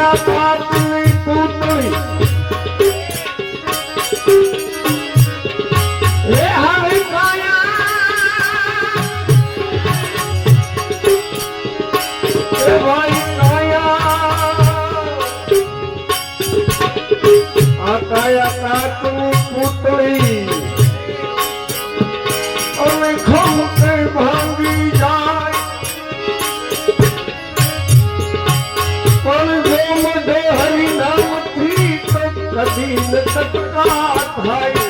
મારા પાપની પૂતળી તો કદી ન ટટકા થાય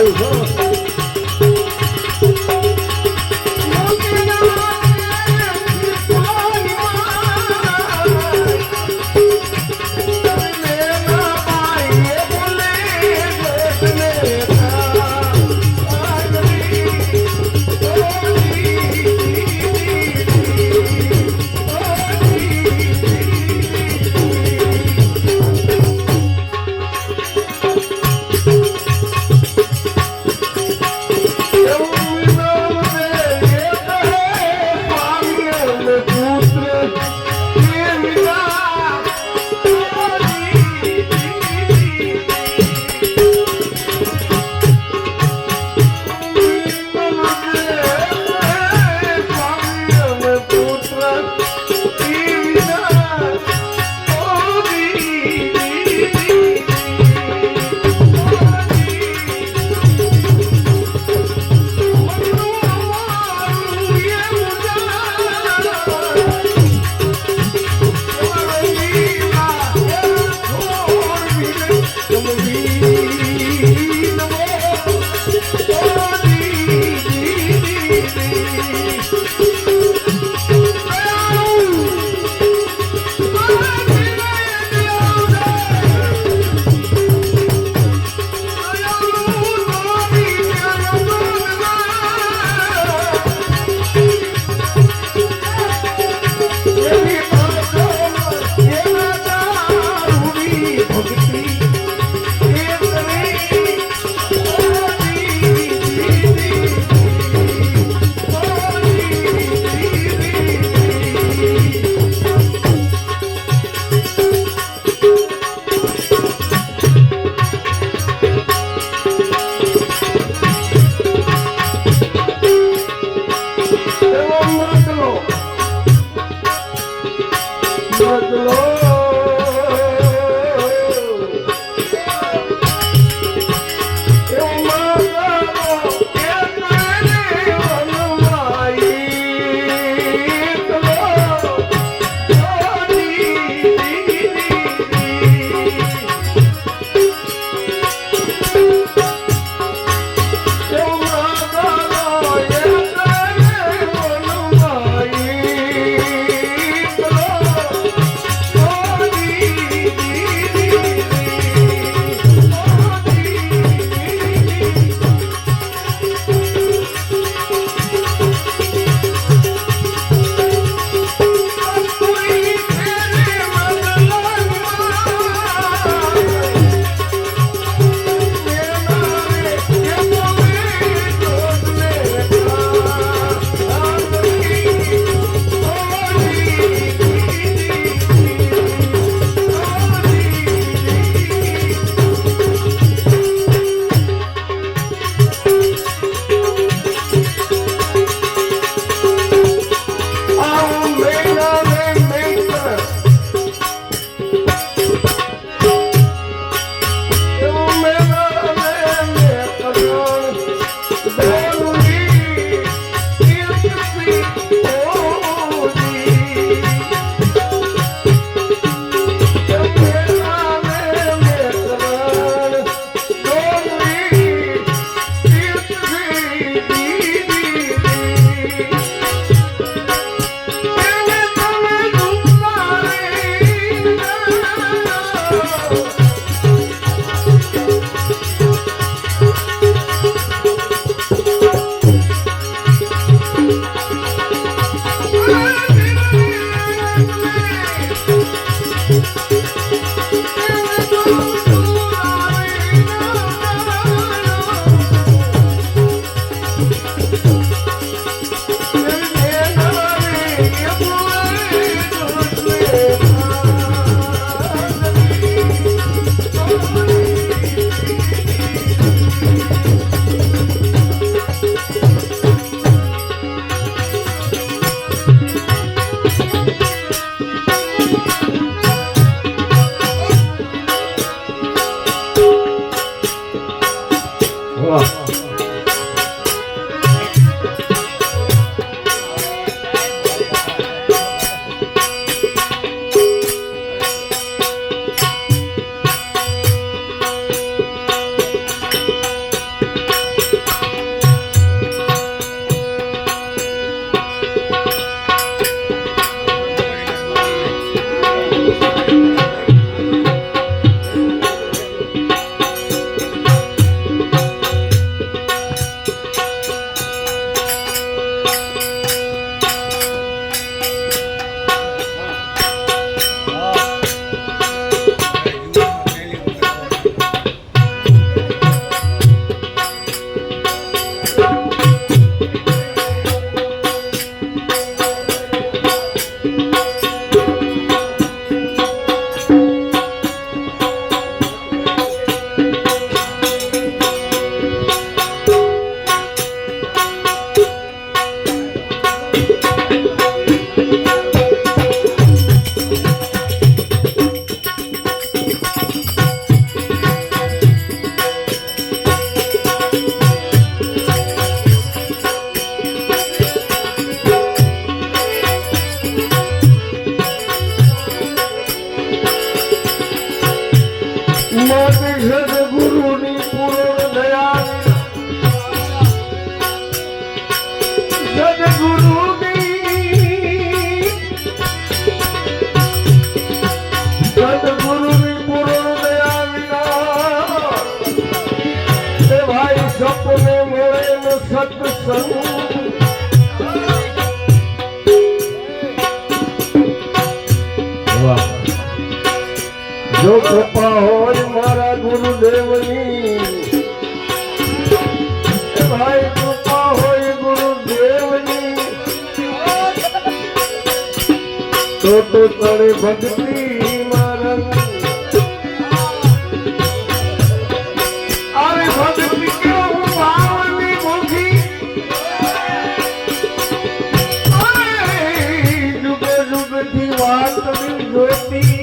Aí, vamos. Oh, તો તળે ભક્તિ મારન અરે ભક્તિ કેવું ભાવની મુખી. જુગે જુગથી વાતની જોતી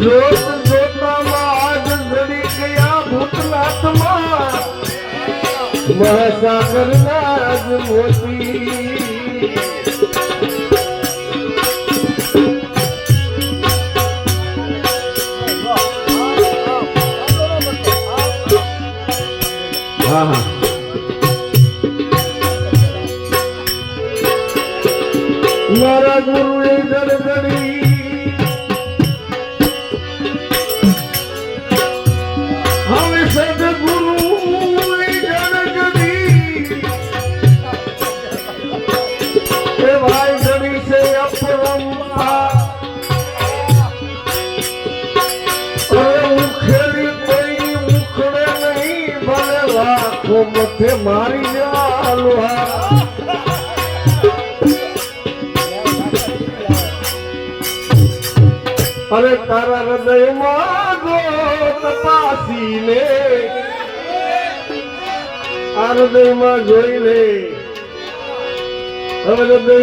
જોત જોતામાં આજ જડી ગયા ભૂતનાથમાં. મહાસાગરના આજ મોતી. હા હા મારા ગુરુએ મારી જાલવા અરે તારા હૃદયમાં ગો તપાસીને. આ હૃદયમાં જોઈ લે હવે હૃદય